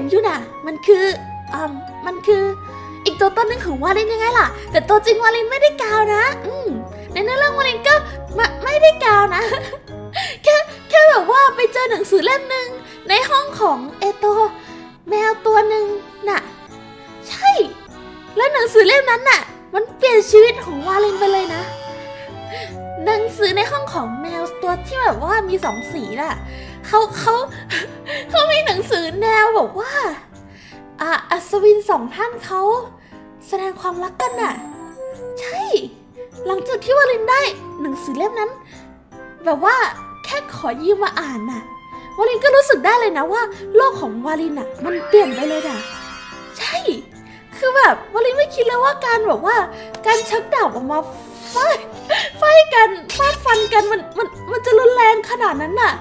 นอยู่น่ะ มันคืออ่ามันคืออีกตัวต้นหนึ่งของวาเลนยังไงล่ะ แต่ตัวจริงวาเลนไม่ได้กาวนะ อืมในเนื้อเรื่องวาเลนก็ไม่ไม่ได้กาวนะ แค่แค่แบบว่าไปเจอหนังสือเล่มหนึ่งในห้องของเอโตแมวตัวหนึ่งน่ะ ใช่ แล้วหนังสือเล่มนั้นน่ะ มันเปลี่ยนชีวิตของวาเลนไปเลยนะ หนังสือในห้องของแมวตัวที่แบบว่ามีสองสีน่ะเขาเขาเขามีหนัง สือแนวแบบว่าอะอัศวินสองท่านเขาแสดงความรักกันน่ะ ใช่ หลังจากที่วาเลนได้หนังสือเล่มนั้น แบบว่าแค่ขอยืมมาอ่านน่ะวาลินก็รู้สึกได้เลยนะว่า โลกของวาลินอะ มันเปลี่ยนไปเลยน่ะ ใช่ คือแบบวาลินไม่คิดเลยว่าการแบบว่า การชักดาบออกมาฟาดฟาดกันฟาดฟันกันมันมันมันจะรุนแรงขนาดนั้นน่ะ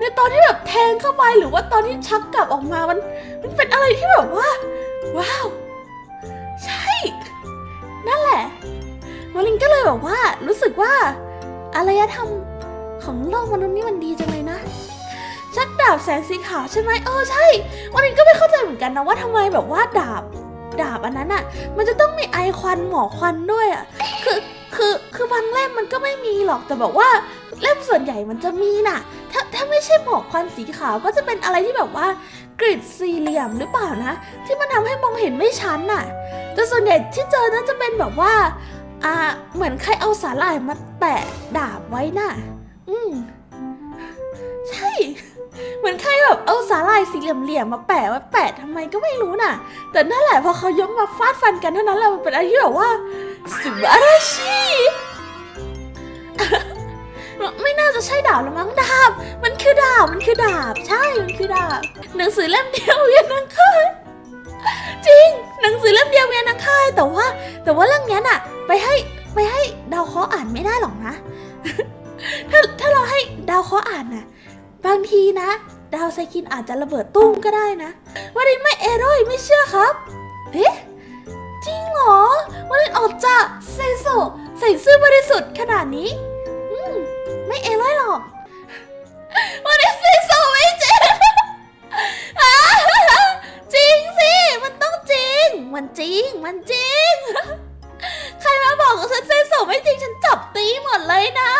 ในตอนที่แบบแทงเข้าไปหรือว่าตอนที่ชักกลับออกมามัน มันเป็นอะไรที่แบบว่า ว้าว ใช่ นั่นแหละวาลินก็เลยแบบว่า รู้สึกว่าอารยธรรมของโลกมนุษย์นี่มันดีจังเลยนะ ชักดาบแสงสีขาวใช่ไหมเออใช่วันนี้ก็ไม่เข้าใจเหมือนกันนะว่าทำไมแบบว่าดาบดาบอันนั้นอะ มันจะต้องมีไอควันหมอกควันด้วยอะคือคือคือบางเล่มมันก็ไม่มีหรอกแต่แบบว่าเล่มส่วนใหญ่มันจะมีน่ะ ถ้าไม่ใช่หมอกควันสีขาวก็จะเป็นอะไรที่แบบว่ากริดสี่เหลี่ยมหรือเปล่านะ ที่มันทำให้มองเห็นไม่ชัดน่ะแต่ส่วนใหญ่ที่เจอน่าจะเป็นแบบว่าอ่าเหมือนใครเอาสาหร่ายมาแปะดาบไว้น่ะ อืมใช่ เหมือนใครแบบเอาสาหร่ายสี่เหลี่ยมๆมาแปะไว้แปะทำไมก็ไม่รู้น่ะ แต่นั่นแหละพอเขายกมาฟาดฟันกันเท่านั้นแหละมันเป็นอะไรที่แบบว่าสุบาราชิไม่น่า จะใช่ดาบหรือมั้งดาบ มันคือดาบ มันคือดาบ ใช่ มันคือดาบ หนังสือเล่มเดียวเวียนนังคายจริง หนังสือเล่มเดียวเวียนนังคายแต่ว่า แต่ว่าเรื่องนี้น่ะ ไปให้ไปให้ดาวเคราะห์อ่านไม่ได้หรอกนะ ถ้าถ้าเราให้ดาวเคราะห์อ่านน่ะ บางทีนะ ดาวไซคินอาจจะระเบิดตุ้มก็ได้นะวันนี้ไม่เอโร่ไม่เชื่อครับเอ๊ะจริงเหรอวันนี้ออกจะเซโซใส่ซื่อบริสุทธิ์ขนาดนี้ จริง มันจริง ใครมาบอกว่าฉันเส้นสูงไม่จริงฉันจับตีหมดเลยนะ